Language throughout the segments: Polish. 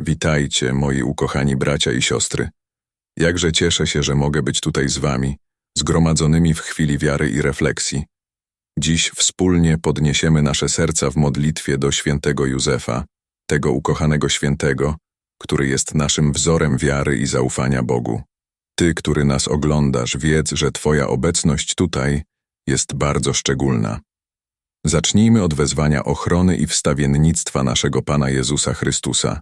Witajcie, moi ukochani bracia i siostry. Jakże cieszę się, że mogę być tutaj z wami, zgromadzonymi w chwili wiary i refleksji. Dziś wspólnie podniesiemy nasze serca w modlitwie do świętego Józefa, tego ukochanego świętego, który jest naszym wzorem wiary i zaufania Bogu. Ty, który nas oglądasz, wiedz, że Twoja obecność tutaj jest bardzo szczególna. Zacznijmy od wezwania ochrony i wstawiennictwa naszego Pana Jezusa Chrystusa.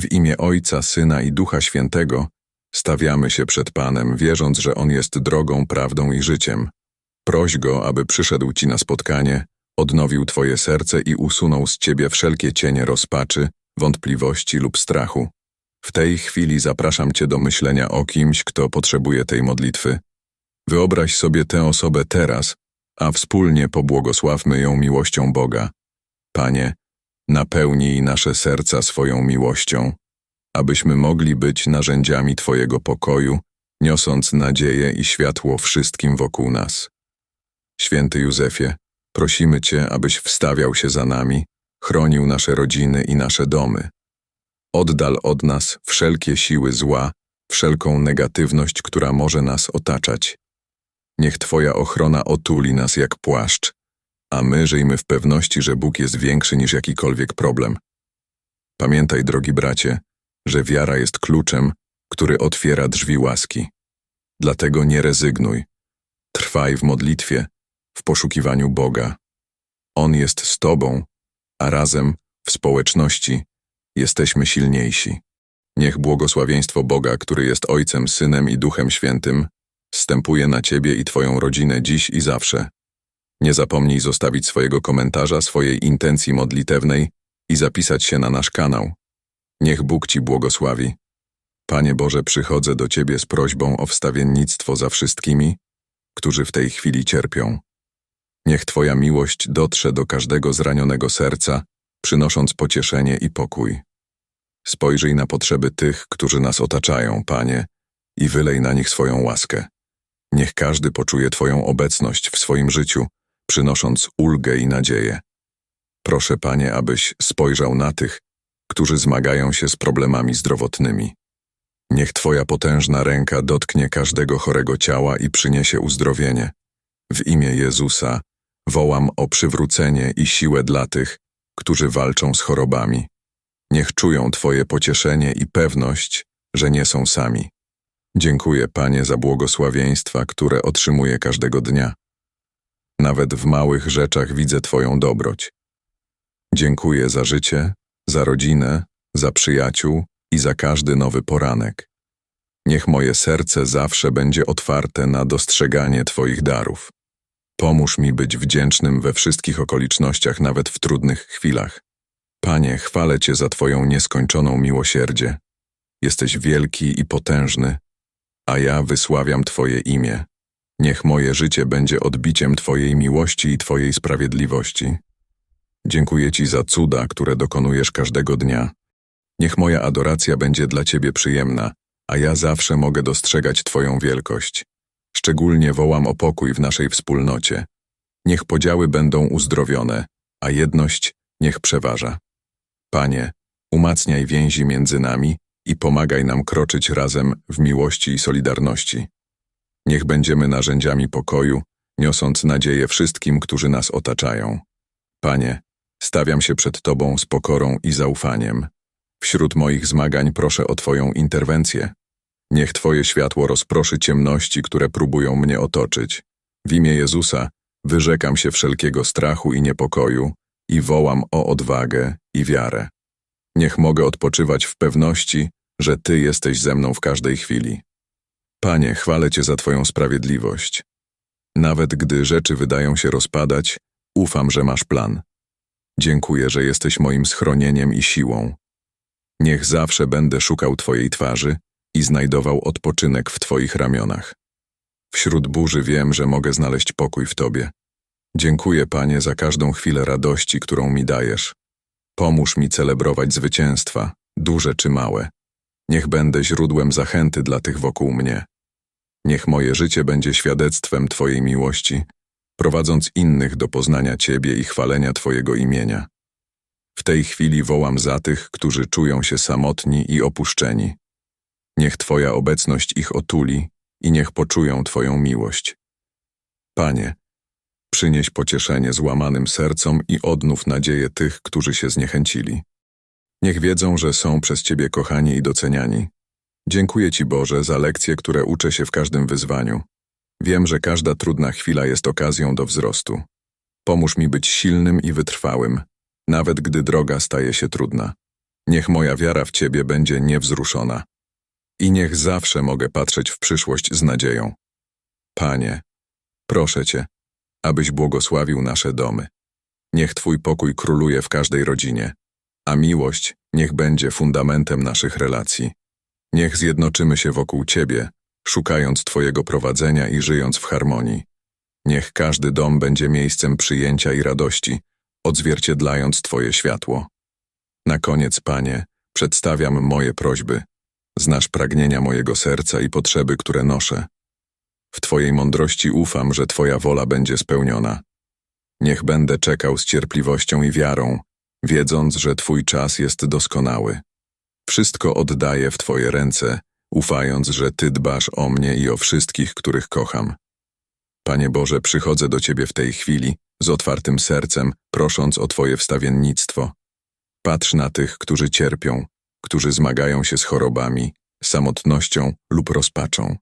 W imię Ojca, Syna i Ducha Świętego stawiamy się przed Panem, wierząc, że On jest drogą, prawdą i życiem. Proś Go, aby przyszedł Ci na spotkanie, odnowił Twoje serce i usunął z Ciebie wszelkie cienie rozpaczy, wątpliwości lub strachu. W tej chwili zapraszam Cię do myślenia o kimś, kto potrzebuje tej modlitwy. Wyobraź sobie tę osobę teraz, a wspólnie pobłogosławmy ją miłością Boga. Panie, napełnij nasze serca swoją miłością, abyśmy mogli być narzędziami Twojego pokoju, niosąc nadzieję i światło wszystkim wokół nas. Święty Józefie, prosimy Cię, abyś wstawiał się za nami, chronił nasze rodziny i nasze domy. Oddal od nas wszelkie siły zła, wszelką negatywność, która może nas otaczać. Niech Twoja ochrona otuli nas jak płaszcz, a my żyjmy w pewności, że Bóg jest większy niż jakikolwiek problem. Pamiętaj, drogi bracie, że wiara jest kluczem, który otwiera drzwi łaski. Dlatego nie rezygnuj. Trwaj w modlitwie, w poszukiwaniu Boga. On jest z Tobą, a razem, w społeczności, jesteśmy silniejsi. Niech błogosławieństwo Boga, który jest Ojcem, Synem i Duchem Świętym, stępuje na Ciebie i Twoją rodzinę dziś i zawsze. Nie zapomnij zostawić swojego komentarza, swojej intencji modlitewnej i zapisać się na nasz kanał. Niech Bóg Ci błogosławi. Panie Boże, przychodzę do Ciebie z prośbą o wstawiennictwo za wszystkimi, którzy w tej chwili cierpią. Niech Twoja miłość dotrze do każdego zranionego serca, przynosząc pocieszenie i pokój. Spojrzyj na potrzeby tych, którzy nas otaczają, Panie, i wylej na nich swoją łaskę. Niech każdy poczuje Twoją obecność w swoim życiu, przynosząc ulgę i nadzieję. Proszę, Panie, abyś spojrzał na tych, którzy zmagają się z problemami zdrowotnymi. Niech Twoja potężna ręka dotknie każdego chorego ciała i przyniesie uzdrowienie. W imię Jezusa wołam o przywrócenie i siłę dla tych, którzy walczą z chorobami. Niech czują Twoje pocieszenie i pewność, że nie są sami. Dziękuję, Panie, za błogosławieństwa, które otrzymuję każdego dnia. Nawet w małych rzeczach widzę Twoją dobroć. Dziękuję za życie, za rodzinę, za przyjaciół i za każdy nowy poranek. Niech moje serce zawsze będzie otwarte na dostrzeganie Twoich darów. Pomóż mi być wdzięcznym we wszystkich okolicznościach, nawet w trudnych chwilach. Panie, chwalę Cię za Twoją nieskończoną miłosierdzie. Jesteś wielki i potężny, a ja wysławiam Twoje imię. Niech moje życie będzie odbiciem Twojej miłości i Twojej sprawiedliwości. Dziękuję Ci za cuda, które dokonujesz każdego dnia. Niech moja adoracja będzie dla Ciebie przyjemna, a ja zawsze mogę dostrzegać Twoją wielkość. Szczególnie wołam o pokój w naszej wspólnocie. Niech podziały będą uzdrowione, a jedność niech przeważa. Panie, umacniaj więzi między nami i pomagaj nam kroczyć razem w miłości i solidarności. Niech będziemy narzędziami pokoju, niosąc nadzieję wszystkim, którzy nas otaczają. Panie, stawiam się przed Tobą z pokorą i zaufaniem. Wśród moich zmagań proszę o Twoją interwencję. Niech Twoje światło rozproszy ciemności, które próbują mnie otoczyć. W imię Jezusa wyrzekam się wszelkiego strachu i niepokoju i wołam o odwagę i wiarę. Niech mogę odpoczywać w pewności, że Ty jesteś ze mną w każdej chwili. Panie, chwalę Cię za Twoją sprawiedliwość. Nawet gdy rzeczy wydają się rozpadać, ufam, że masz plan. Dziękuję, że jesteś moim schronieniem i siłą. Niech zawsze będę szukał Twojej twarzy i znajdował odpoczynek w Twoich ramionach. Wśród burzy wiem, że mogę znaleźć pokój w Tobie. Dziękuję, Panie, za każdą chwilę radości, którą mi dajesz. Pomóż mi celebrować zwycięstwa, duże czy małe. Niech będę źródłem zachęty dla tych wokół mnie. Niech moje życie będzie świadectwem Twojej miłości, prowadząc innych do poznania Ciebie i chwalenia Twojego imienia. W tej chwili wołam za tych, którzy czują się samotni i opuszczeni. Niech Twoja obecność ich otuli i niech poczują Twoją miłość. Panie, przynieś pocieszenie złamanym sercom i odnów nadzieję tych, którzy się zniechęcili. Niech wiedzą, że są przez Ciebie kochani i doceniani. Dziękuję Ci, Boże, za lekcje, które uczę się w każdym wyzwaniu. Wiem, że każda trudna chwila jest okazją do wzrostu. Pomóż mi być silnym i wytrwałym, nawet gdy droga staje się trudna. Niech moja wiara w Ciebie będzie niewzruszona. I niech zawsze mogę patrzeć w przyszłość z nadzieją. Panie, proszę Cię, abyś błogosławił nasze domy. Niech Twój pokój króluje w każdej rodzinie, a miłość niech będzie fundamentem naszych relacji. Niech zjednoczymy się wokół Ciebie, szukając Twojego prowadzenia i żyjąc w harmonii. Niech każdy dom będzie miejscem przyjęcia i radości, odzwierciedlając Twoje światło. Na koniec, Panie, przedstawiam moje prośby. Znasz pragnienia mojego serca i potrzeby, które noszę. W Twojej mądrości ufam, że Twoja wola będzie spełniona. Niech będę czekał z cierpliwością i wiarą, wiedząc, że Twój czas jest doskonały. Wszystko oddaję w Twoje ręce, ufając, że Ty dbasz o mnie i o wszystkich, których kocham. Panie Boże, przychodzę do Ciebie w tej chwili, z otwartym sercem, prosząc o Twoje wstawiennictwo. Patrz na tych, którzy cierpią, którzy zmagają się z chorobami, samotnością lub rozpaczą.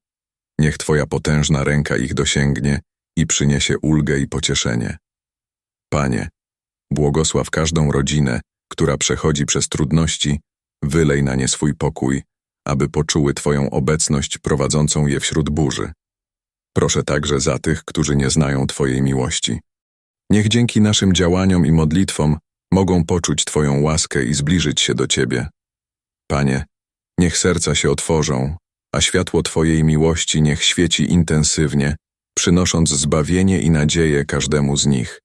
Niech Twoja potężna ręka ich dosięgnie i przyniesie ulgę i pocieszenie. Panie, błogosław każdą rodzinę, która przechodzi przez trudności, wylej na nie swój pokój, aby poczuły Twoją obecność prowadzącą je wśród burzy. Proszę także za tych, którzy nie znają Twojej miłości. Niech dzięki naszym działaniom i modlitwom mogą poczuć Twoją łaskę i zbliżyć się do Ciebie. Panie, niech serca się otworzą, a światło Twojej miłości niech świeci intensywnie, przynosząc zbawienie i nadzieję każdemu z nich.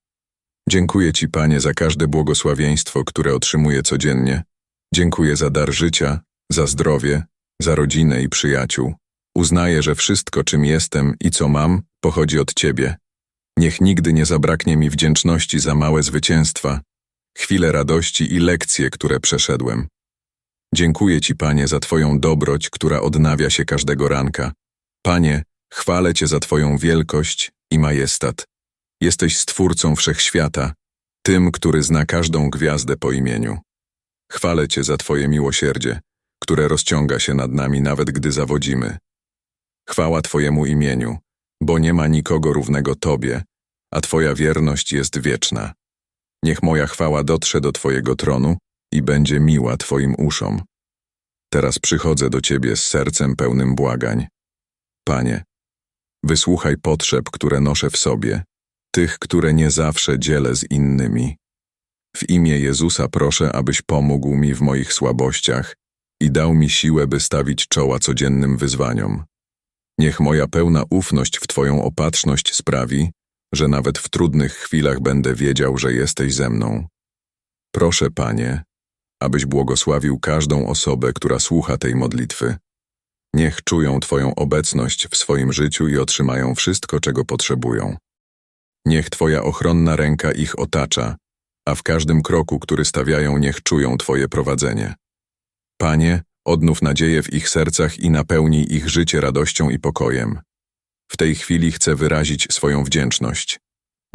Dziękuję Ci, Panie, za każde błogosławieństwo, które otrzymuję codziennie. Dziękuję za dar życia, za zdrowie, za rodzinę i przyjaciół. Uznaję, że wszystko, czym jestem i co mam, pochodzi od Ciebie. Niech nigdy nie zabraknie mi wdzięczności za małe zwycięstwa, chwile radości i lekcje, które przeszedłem. Dziękuję Ci, Panie, za Twoją dobroć, która odnawia się każdego ranka. Panie, chwalę Cię za Twoją wielkość i majestat. Jesteś Stwórcą Wszechświata, tym, który zna każdą gwiazdę po imieniu. Chwalę Cię za Twoje miłosierdzie, które rozciąga się nad nami nawet gdy zawodzimy. Chwała Twojemu imieniu, bo nie ma nikogo równego Tobie, a Twoja wierność jest wieczna. Niech moja chwała dotrze do Twojego tronu i będzie miła Twoim uszom. Teraz przychodzę do Ciebie z sercem pełnym błagań. Panie, wysłuchaj potrzeb, które noszę w sobie, tych, które nie zawsze dzielę z innymi. W imię Jezusa proszę, abyś pomógł mi w moich słabościach i dał mi siłę, by stawić czoła codziennym wyzwaniom. Niech moja pełna ufność w Twoją opatrzność sprawi, że nawet w trudnych chwilach będę wiedział, że jesteś ze mną. Proszę, Panie, abyś błogosławił każdą osobę, która słucha tej modlitwy. Niech czują Twoją obecność w swoim życiu i otrzymają wszystko, czego potrzebują. Niech Twoja ochronna ręka ich otacza, a w każdym kroku, który stawiają, niech czują Twoje prowadzenie. Panie, odnów nadzieję w ich sercach i napełnij ich życie radością i pokojem. W tej chwili chcę wyrazić swoją wdzięczność.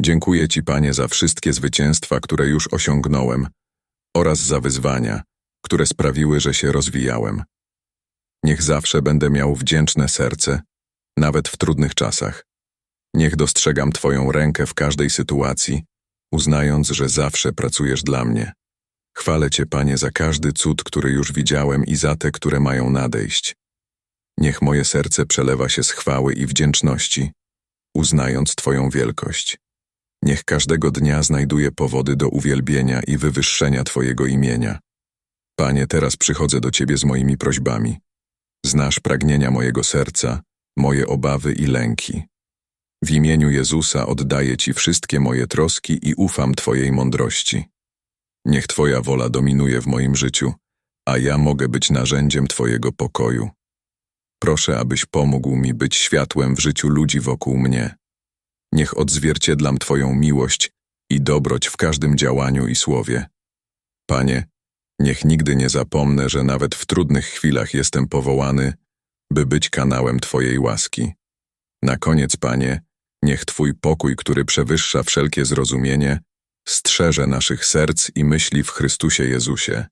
Dziękuję Ci, Panie, za wszystkie zwycięstwa, które już osiągnąłem oraz za wyzwania, które sprawiły, że się rozwijałem. Niech zawsze będę miał wdzięczne serce, nawet w trudnych czasach. Niech dostrzegam Twoją rękę w każdej sytuacji, uznając, że zawsze pracujesz dla mnie. Chwalę Cię, Panie, za każdy cud, który już widziałem i za te, które mają nadejść. Niech moje serce przelewa się z chwały i wdzięczności, uznając Twoją wielkość. Niech każdego dnia znajduje powody do uwielbienia i wywyższenia Twojego imienia. Panie, teraz przychodzę do Ciebie z moimi prośbami. Znasz pragnienia mojego serca, moje obawy i lęki. W imieniu Jezusa oddaję Ci wszystkie moje troski i ufam Twojej mądrości. Niech Twoja wola dominuje w moim życiu, a ja mogę być narzędziem Twojego pokoju. Proszę, abyś pomógł mi być światłem w życiu ludzi wokół mnie. Niech odzwierciedlam Twoją miłość i dobroć w każdym działaniu i słowie. Panie, niech nigdy nie zapomnę, że nawet w trudnych chwilach jestem powołany, by być kanałem Twojej łaski. Na koniec, Panie, niech Twój pokój, który przewyższa wszelkie zrozumienie, strzeże naszych serc i myśli w Chrystusie Jezusie.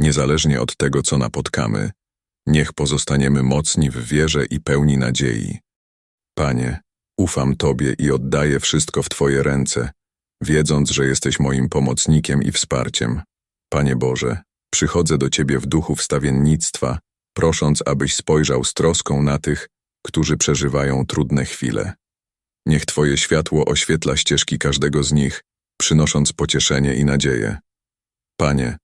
Niezależnie od tego, co napotkamy, niech pozostaniemy mocni w wierze i pełni nadziei. Panie, ufam Tobie i oddaję wszystko w Twoje ręce, wiedząc, że jesteś moim pomocnikiem i wsparciem. Panie Boże, przychodzę do Ciebie w duchu wstawiennictwa, prosząc, abyś spojrzał z troską na tych, którzy przeżywają trudne chwile. Niech Twoje światło oświetla ścieżki każdego z nich, przynosząc pocieszenie i nadzieję. Panie,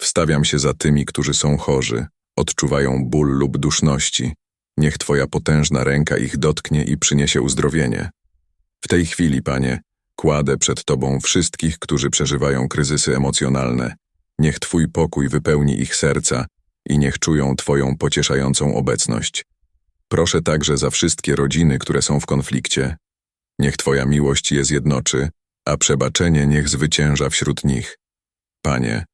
wstawiam się za tymi, którzy są chorzy, odczuwają ból lub duszności. Niech Twoja potężna ręka ich dotknie i przyniesie uzdrowienie. W tej chwili, Panie, kładę przed Tobą wszystkich, którzy przeżywają kryzysy emocjonalne. Niech Twój pokój wypełni ich serca i niech czują Twoją pocieszającą obecność. Proszę także za wszystkie rodziny, które są w konflikcie. Niech Twoja miłość je zjednoczy, a przebaczenie niech zwycięża wśród nich. Panie,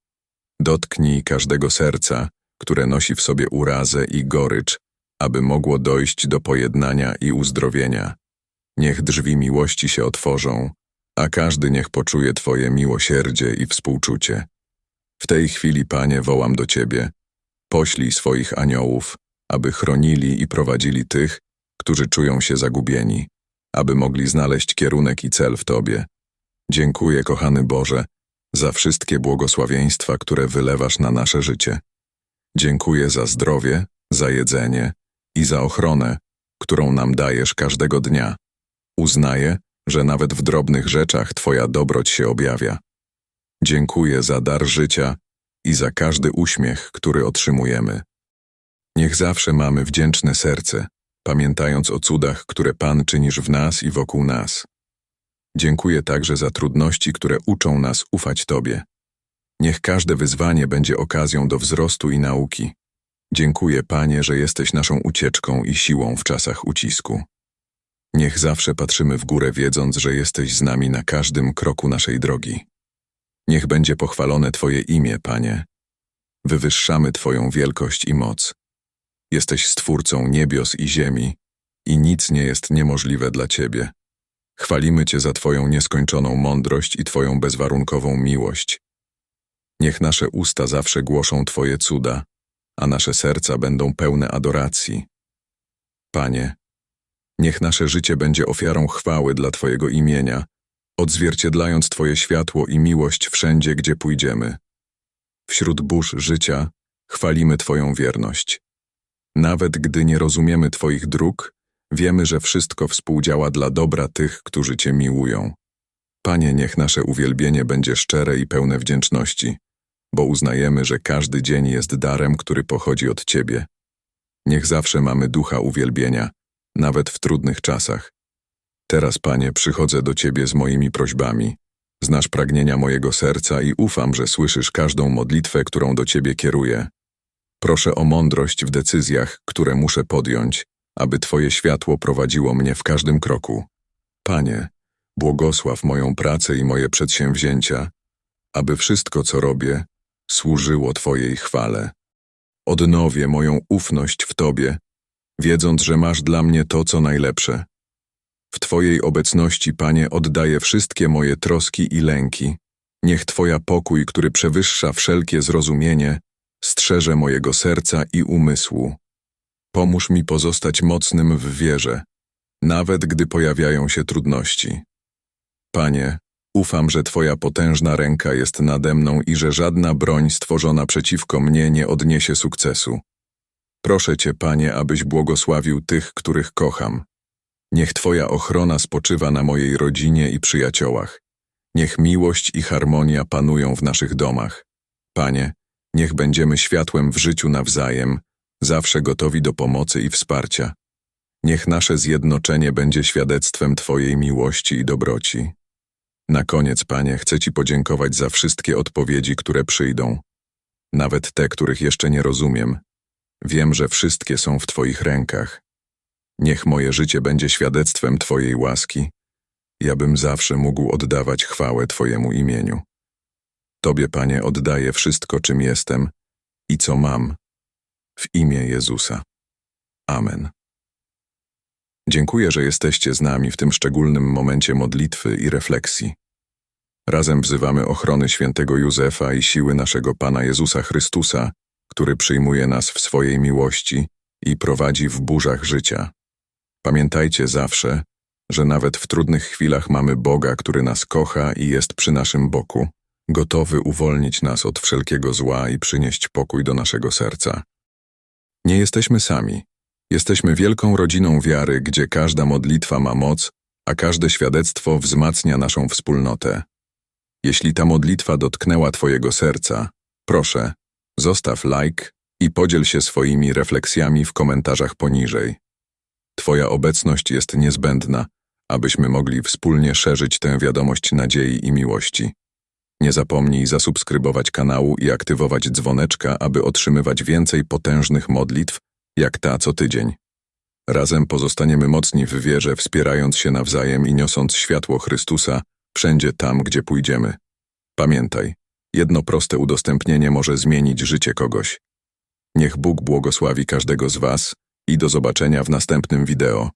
dotknij każdego serca, które nosi w sobie urazę i gorycz, aby mogło dojść do pojednania i uzdrowienia. Niech drzwi miłości się otworzą, a każdy niech poczuje Twoje miłosierdzie i współczucie. W tej chwili, Panie, wołam do Ciebie. Poślij swoich aniołów, aby chronili i prowadzili tych, którzy czują się zagubieni, aby mogli znaleźć kierunek i cel w Tobie. Dziękuję, kochany Boże, za wszystkie błogosławieństwa, które wylewasz na nasze życie. Dziękuję za zdrowie, za jedzenie i za ochronę, którą nam dajesz każdego dnia. Uznaję, że nawet w drobnych rzeczach Twoja dobroć się objawia. Dziękuję za dar życia i za każdy uśmiech, który otrzymujemy. Niech zawsze mamy wdzięczne serce, pamiętając o cudach, które Pan czynisz w nas i wokół nas. Dziękuję także za trudności, które uczą nas ufać Tobie. Niech każde wyzwanie będzie okazją do wzrostu i nauki. Dziękuję, Panie, że jesteś naszą ucieczką i siłą w czasach ucisku. Niech zawsze patrzymy w górę, wiedząc, że jesteś z nami na każdym kroku naszej drogi. Niech będzie pochwalone Twoje imię, Panie. Wywyższamy Twoją wielkość i moc. Jesteś Stwórcą niebios i ziemi i nic nie jest niemożliwe dla Ciebie. Chwalimy Cię za Twoją nieskończoną mądrość i Twoją bezwarunkową miłość. Niech nasze usta zawsze głoszą Twoje cuda, a nasze serca będą pełne adoracji. Panie, niech nasze życie będzie ofiarą chwały dla Twojego imienia, odzwierciedlając Twoje światło i miłość wszędzie, gdzie pójdziemy. Wśród burz życia chwalimy Twoją wierność. Nawet gdy nie rozumiemy Twoich dróg, wiemy, że wszystko współdziała dla dobra tych, którzy Cię miłują. Panie, niech nasze uwielbienie będzie szczere i pełne wdzięczności, bo uznajemy, że każdy dzień jest darem, który pochodzi od Ciebie. Niech zawsze mamy ducha uwielbienia, nawet w trudnych czasach. Teraz, Panie, przychodzę do Ciebie z moimi prośbami. Znasz pragnienia mojego serca i ufam, że słyszysz każdą modlitwę, którą do Ciebie kieruję. Proszę o mądrość w decyzjach, które muszę podjąć, aby Twoje światło prowadziło mnie w każdym kroku. Panie, błogosław moją pracę i moje przedsięwzięcia, aby wszystko, co robię, służyło Twojej chwale. Odnowię moją ufność w Tobie, wiedząc, że masz dla mnie to, co najlepsze. W Twojej obecności, Panie, oddaję wszystkie moje troski i lęki. Niech Twoja pokój, który przewyższa wszelkie zrozumienie, strzeże mojego serca i umysłu. Pomóż mi pozostać mocnym w wierze, nawet gdy pojawiają się trudności. Panie, ufam, że Twoja potężna ręka jest nade mną i że żadna broń stworzona przeciwko mnie nie odniesie sukcesu. Proszę Cię, Panie, abyś błogosławił tych, których kocham. Niech Twoja ochrona spoczywa na mojej rodzinie i przyjaciołach. Niech miłość i harmonia panują w naszych domach. Panie, niech będziemy światłem w życiu nawzajem, zawsze gotowi do pomocy i wsparcia. Niech nasze zjednoczenie będzie świadectwem Twojej miłości i dobroci. Na koniec, Panie, chcę Ci podziękować za wszystkie odpowiedzi, które przyjdą. Nawet te, których jeszcze nie rozumiem. Wiem, że wszystkie są w Twoich rękach. Niech moje życie będzie świadectwem Twojej łaski, ja bym zawsze mógł oddawać chwałę Twojemu imieniu. Tobie, Panie, oddaję wszystko, czym jestem i co mam, w imię Jezusa. Amen. Dziękuję, że jesteście z nami w tym szczególnym momencie modlitwy i refleksji. Razem wzywamy ochrony świętego Józefa i siły naszego Pana Jezusa Chrystusa, który przyjmuje nas w swojej miłości i prowadzi w burzach życia. Pamiętajcie zawsze, że nawet w trudnych chwilach mamy Boga, który nas kocha i jest przy naszym boku, gotowy uwolnić nas od wszelkiego zła i przynieść pokój do naszego serca. Nie jesteśmy sami. Jesteśmy wielką rodziną wiary, gdzie każda modlitwa ma moc, a każde świadectwo wzmacnia naszą wspólnotę. Jeśli ta modlitwa dotknęła Twojego serca, proszę, zostaw like i podziel się swoimi refleksjami w komentarzach poniżej. Twoja obecność jest niezbędna, abyśmy mogli wspólnie szerzyć tę wiadomość nadziei i miłości. Nie zapomnij zasubskrybować kanału i aktywować dzwoneczka, aby otrzymywać więcej potężnych modlitw, jak ta co tydzień. Razem pozostaniemy mocni w wierze, wspierając się nawzajem i niosąc światło Chrystusa wszędzie tam, gdzie pójdziemy. Pamiętaj, jedno proste udostępnienie może zmienić życie kogoś. Niech Bóg błogosławi każdego z Was i do zobaczenia w następnym wideo.